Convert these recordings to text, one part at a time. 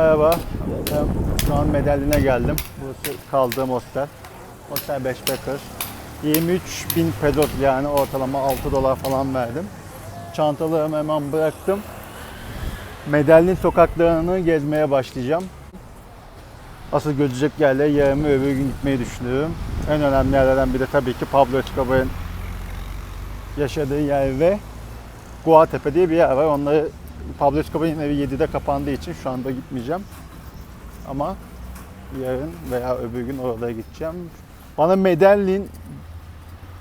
Merhaba. Ben şu an Medellin'e geldim. Burası kaldığım hostel. Hostel Backpacker. 23 bin peso yani ortalama 6 dolar falan verdim. Çantalarımı hemen bıraktım. Medellin sokaklarını gezmeye başlayacağım. Asıl gözecek yerlere yarın öbür gün gitmeyi düşünüyorum. En önemli yerlerden biri de tabii ki Pablo Escobar'ın yaşadığı yer ve Guatepe diye bir yer var. Onları Pablo Escobar'ın evi 7'de kapandığı için şu anda gitmeyeceğim. Ama yarın veya öbür gün oralara gideceğim. Bana Medellin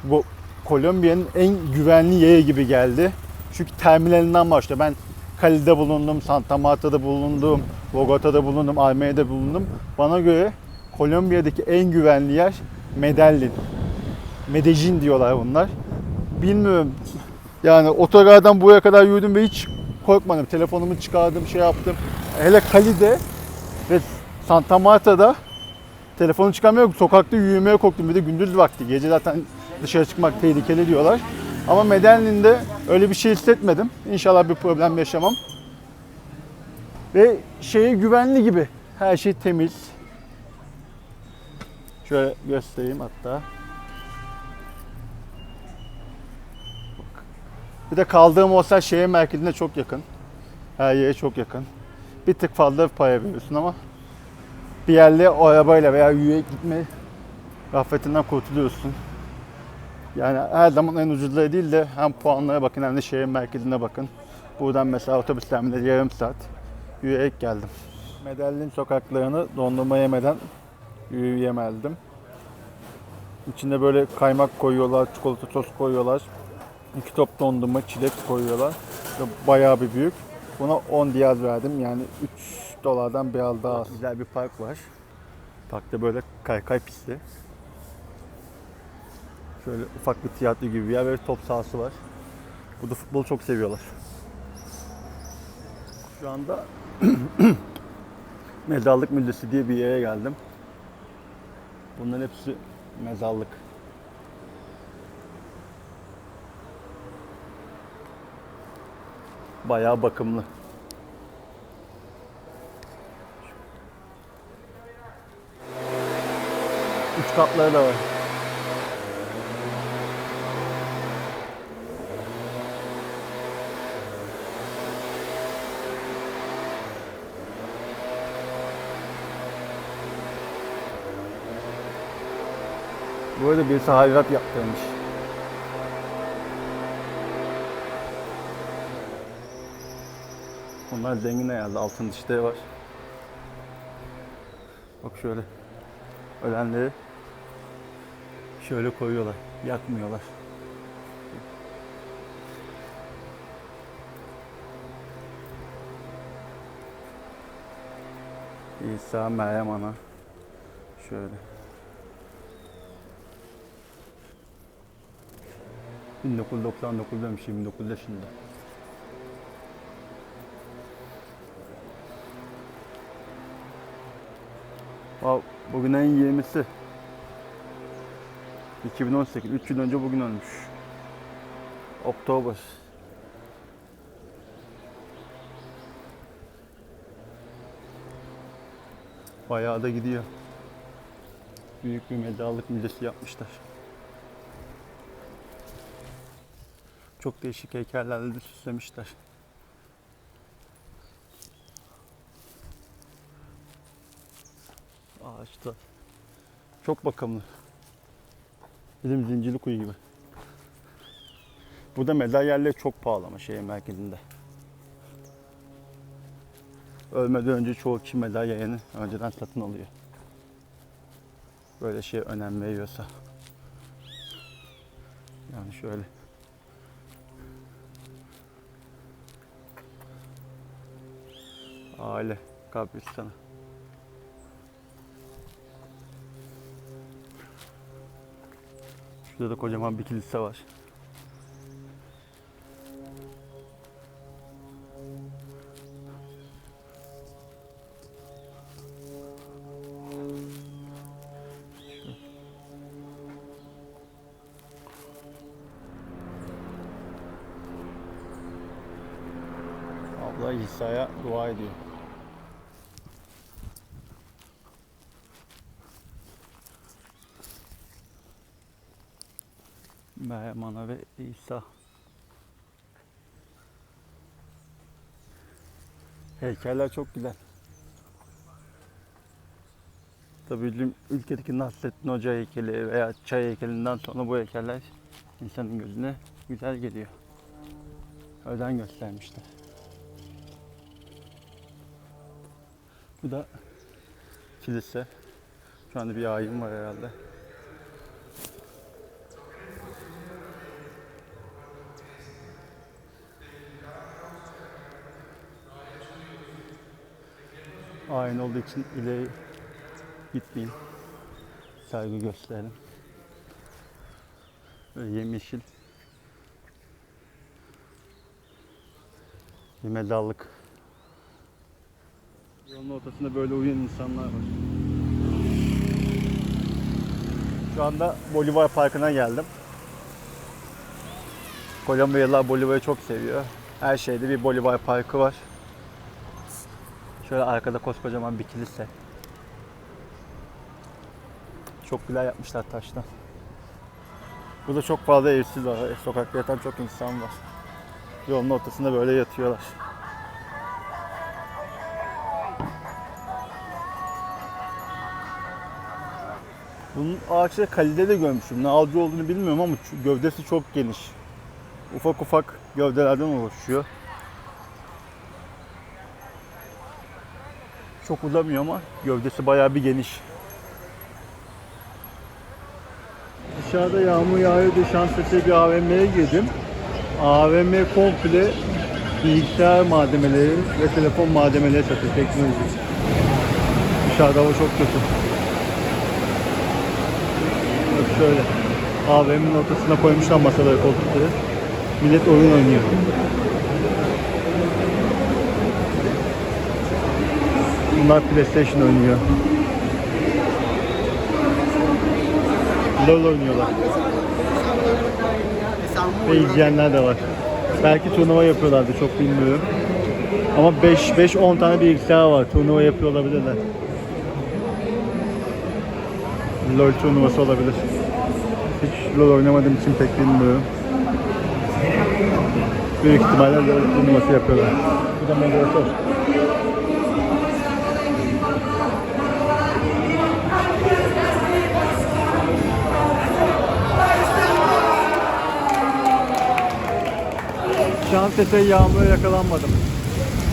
bu Kolombiya'nın en güvenli yeri gibi geldi. Çünkü terminalinden başlıyor. Ben Cali'de bulundum, Santa Marta'da bulundum, Bogota'da bulundum, Almeya'da bulundum. Bana göre Kolombiya'daki en güvenli yer Medellin. Medellin diyorlar bunlar. Bilmiyorum. Yani otogardan buraya kadar yürüdüm ve hiç korkmadım. Telefonumu çıkardım, şey yaptım. Hele Cali'de ve Santa Marta'da telefonu çıkarmıyorum. Sokakta yürümeye korktum. Bir de gündüz vakti. Gece zaten dışarı çıkmak tehlikeli diyorlar. Ama Medellин'de öyle bir şey hissetmedim. İnşallah bir problem yaşamam. Ve şehir güvenli gibi. Her şey temiz. Şöyle göstereyim hatta. Bir de kaldığım hostel şehir merkezine çok yakın. Her yere çok yakın. Bir tık fazla para veriyorsun ama bir yerle o arabayla veya yürüyerek gitme gafletinden kurtuluyorsun. Yani her zaman en ucuzları değil de hem puanlara bakın hem de şehir merkezine bakın. Buradan mesela otobüs terminali yarım saat yürüyerek geldim. Medellin sokaklarını dondurma yemeden yürüyemeldim. İçinde böyle kaymak koyuyorlar, çikolata sos koyuyorlar. İki top dondurma, çilek koyuyorlar. Bayağı bir büyük. Buna 10 diyaz verdim. Yani 3 dolardan biraz daha az. Güzel bir park var. Parkta böyle kaykay pisti. Şöyle ufak bir tiyatro gibi bir yer ve top sahası var. Burada futbolu çok seviyorlar. Şu anda Mezarlık Müzesi diye bir yere geldim. Bunların hepsi mezarlık. Bayağı bakımlı. Üç katları da var. Bu arada birisi hayrat yaptırmış. Bunlar zengin herhalde. Altın dişleri var. Bak şöyle. Ölenleri şöyle koyuyorlar. Yakmıyorlar. İsa Meryem Ana. Şöyle. 1999 demiş 29 yaşında. Bugün ayın 20'si. 2018, 3 yıl önce bugün ölmüş. Oktober. Bayağı da gidiyor. Büyük bir mezarlık müzesi yapmışlar. Çok değişik heykellerle de süslemişler. Ağaçta. Çok bakımlı. Bizim zincirli kuyu gibi. Burada mezar çok pahalı ama şehir merkezinde. Ölmeden önce çoğu kişi mezar yerini önceden satın alıyor. Böyle şeye önem veriyorsa. Yani şöyle. Aile kabristanı. Şurada da kocaman bir kilise var. Abla İsa'ya dua ediyor. Meryem Ana ve İsa. Heykeller çok güzel. Tabii ül- ülkedeki Nasrettin Hoca heykeli veya çay heykelinden sonra bu heykeller insanın gözüne güzel geliyor. Özen göstermişler. Bu da kilise. Şu anda bir ayin var herhalde. Ayin olduğu için ileri gitmeyeyim. Saygı gösterelim. Böyle yemyeşil. Bir medallık. Yolun ortasında böyle uyuyan insanlar var. Şu anda Bolivar Parkı'na geldim. Kolombiyalılar Bolivar'ı çok seviyor. Her şeyde bir Bolivar Parkı var. Şöyle arkada koskocaman bir kilise. Çok güzel yapmışlar taştan. Burada çok fazla evsiz var. Sokakta yatan çok insan var. Yolun ortasında böyle yatıyorlar. Bunun ağaçta kalide de görmüşüm. Ne ağacı olduğunu bilmiyorum ama gövdesi çok geniş. Ufak ufak gövdelerden oluşuyor. Çok uzamıyor ama gövdesi bayağı bir geniş. Dışarıda yağmur yağıyordu. Şans eseri bir AVM'ye girdim. AVM komple bilgisayar malzemeleri ve telefon malzemeleri satıyor. Teknoloji. Dışarıda hava çok kötü. Bak şöyle. AVM'nin ortasına koymuşlar masaları, koltukları. Millet oyun oynuyor. Bunlar PlayStation oynuyor. LoL oynuyorlar. Ve izleyenler de var. Belki turnuva yapıyorlardı çok bilmiyorum. Ama 5 5 10 tane bilgisayar var. Turnuva yapıyor olabilirler. LoL turnuvası olabilir. Hiç LoL oynamadığım için pek bilmiyorum. Büyük ihtimalle LoL turnuvası yapıyorlar. Bu da moderatör. Eseri yağmura yakalanmadım.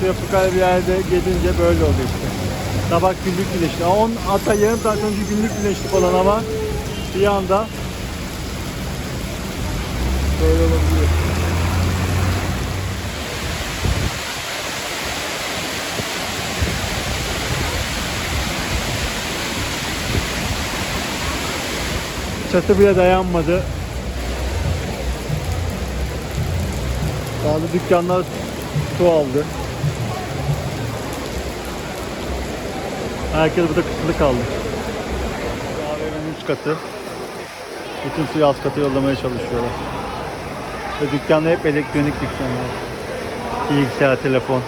Tropikal bir yerde gezince böyle oluyor işte. Sabah günlük güneşli. 10 hatta yarım saat önce günlük güneşlik olan hava bir anda böyle olabiliyor. Çatı bile dayanmadı. Bazı dükkanlar su aldı. Herkes burada kısıtlı kaldı. AVM'nin üst katı. Bütün suyu alt kata yollamaya çalışıyorlar. Ve dükkanlar hep elektronik dükkanlar. Bilgisayar, telefon.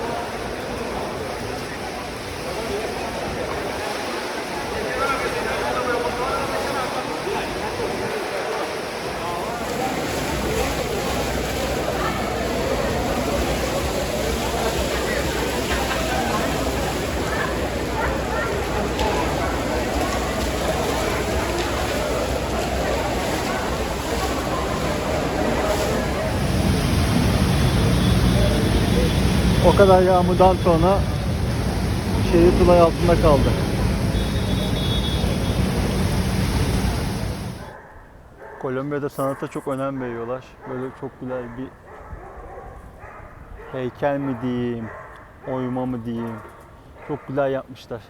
O kadar yağmurdan sonra şehir sular altında kaldı. Kolombiya'da sanata çok önem veriyorlar. Böyle çok güzel bir heykel mi diyeyim, oyma mı diyeyim. Çok güzel yapmışlar.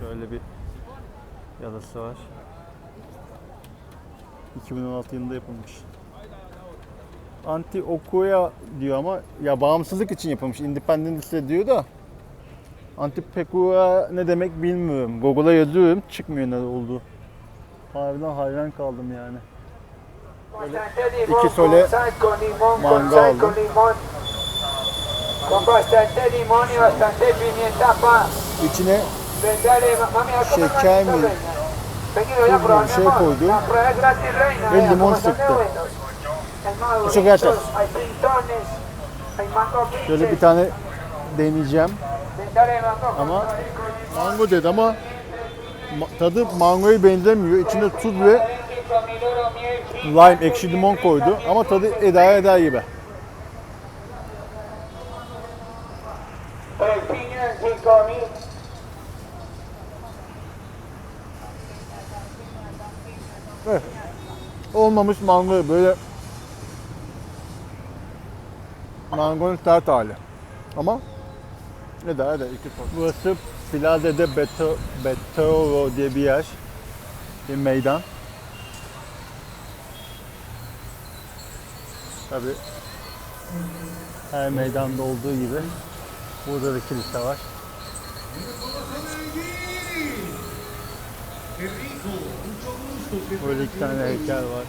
Şöyle bir yalısı var. 2016 yılında yapılmış. Anti Okuya diyor ama ya bağımsızlık için yapılmış. Independence diyor da Anti Pekua ne demek bilmiyorum. Google'a yazıyorum çıkmıyor ne olduğu. Harbiden hayran kaldım yani. İki sole manga aldım. İçine Dale, mami, ¿a comer Şeker mi? Tuz Şey amor. koydu. La prueba es gratis, reina. Ve limon cómo son de sıktı. buenos. Hay maduritos, Çok şöyle bir tane deneyeceğim. Ama mango dedi ama ma- tadı mangoya benzemiyor. İçinde tuz ve lime, ekşi limon koydu. Ama tadı idare eder gibi. El piña en 5000. Evet. Olmamış mango böyle mangonun sert hali. Ama ne daha da iki pot. Burası Plaza Beto, Betoro diye bir yer. Bir meydan. Tabi her meydanda olduğu gibi burada da kilise var. Böyle iki tane heykel var.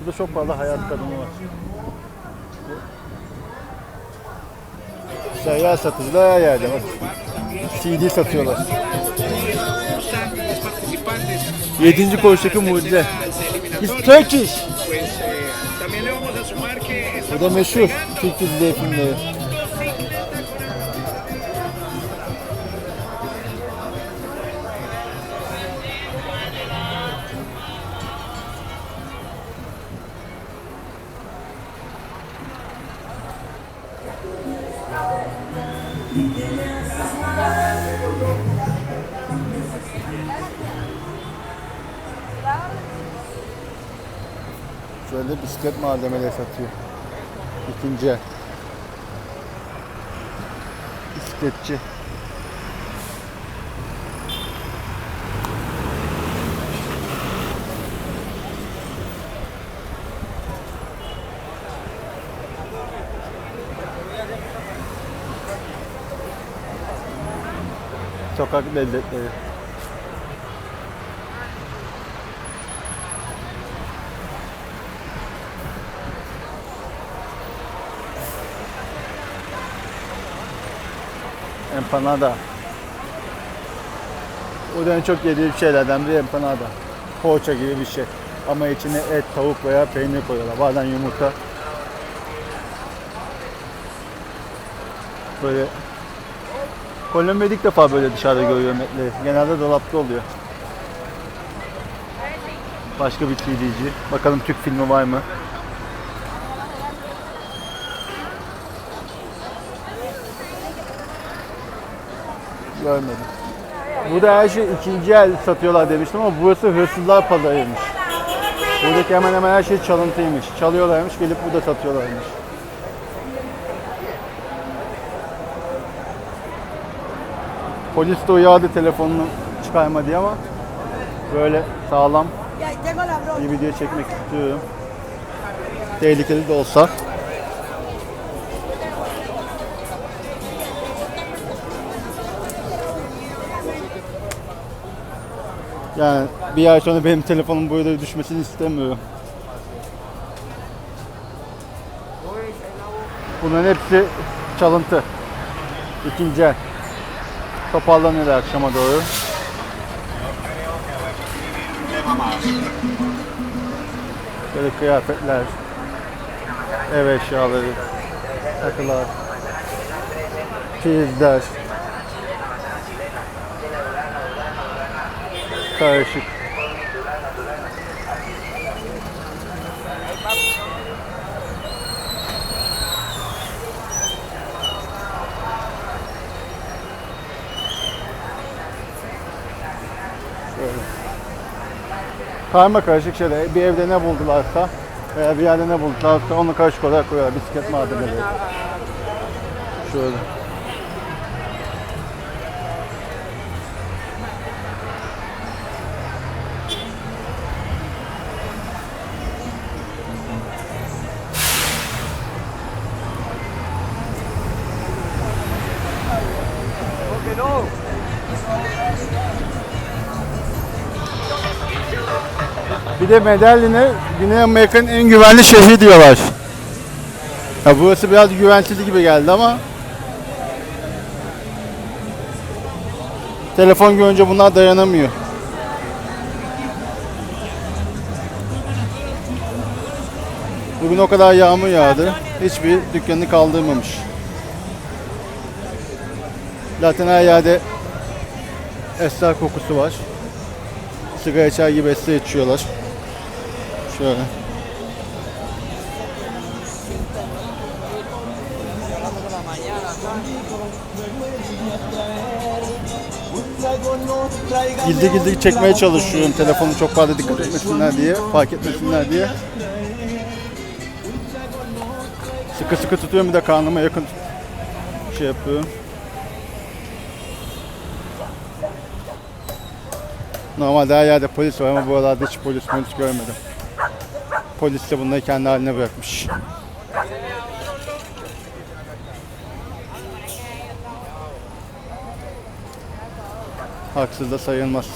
Burada çok fazla hayat kadını var. Seyyar satıcılar her yerde bak. CD satıyorlar. Yedinci koğuştaki mucize. It's Turkish. Bu da meşhur Türk dizi filmleri. Şöyle bisiklet malzemeleri satıyor. İkinci el. Bisikletçi. Sokak lezzetleri. Empanada. En çok yediğim şeylerden biri empanada. Poğaça gibi bir şey. Ama içine et, tavuk veya peynir koyuyorlar. Bazen yumurta. Böyle Kolombiya'da ilk defa böyle dışarıda görüyorum etleri. Genelde dolapta oluyor. Başka bir TV'ci. Bakalım Türk filmi var mı? Görmedim. Burada her şey ikinci el satıyorlar demiştim ama burası hırsızlar pazarıymış. Buradaki hemen hemen her şey çalıntıymış. Çalıyorlarmış, gelip burada satıyorlarmış. Polis de uyardı telefonunu çıkarma diye ama böyle sağlam bir video çekmek istiyorum. Tehlikeli de olsa. Yani bir ay sonra benim telefonum burada düşmesini istemiyorum. Bunların hepsi çalıntı. İkinci el. Toparlanıyorlar akşama doğru. Böyle kıyafetler, ev eşyaları, takılar, prizler, karışık. Karma karışık şeyler. Bir evde ne buldularsa veya bir yerde ne buldularsa onu karışık olarak koyuyorlar. Bisiklet malzemeleri. Şöyle. Bir de Medellin'e Güney Amerika'nın en güvenli şehri diyorlar. Ya burası biraz güvensiz gibi geldi ama Telefon görünce bunlar dayanamıyor. Bugün o kadar yağmur yağdı. Hiçbir dükkanı kaldırmamış. Zaten her yerde esrar kokusu var. Sigara içer gibi esrar içiyorlar. Şöyle. Gizli gizli çekmeye çalışıyorum telefonu çok fazla dikkat etmesinler diye, fark etmesinler diye. Sıkı sıkı tutuyorum bir de karnıma yakın şey yapıyorum. Normalde her yerde polis var ama bu aralarda hiç polis polis görmedim. Polis de bunları kendi haline bırakmış. Haksız da sayılmaz.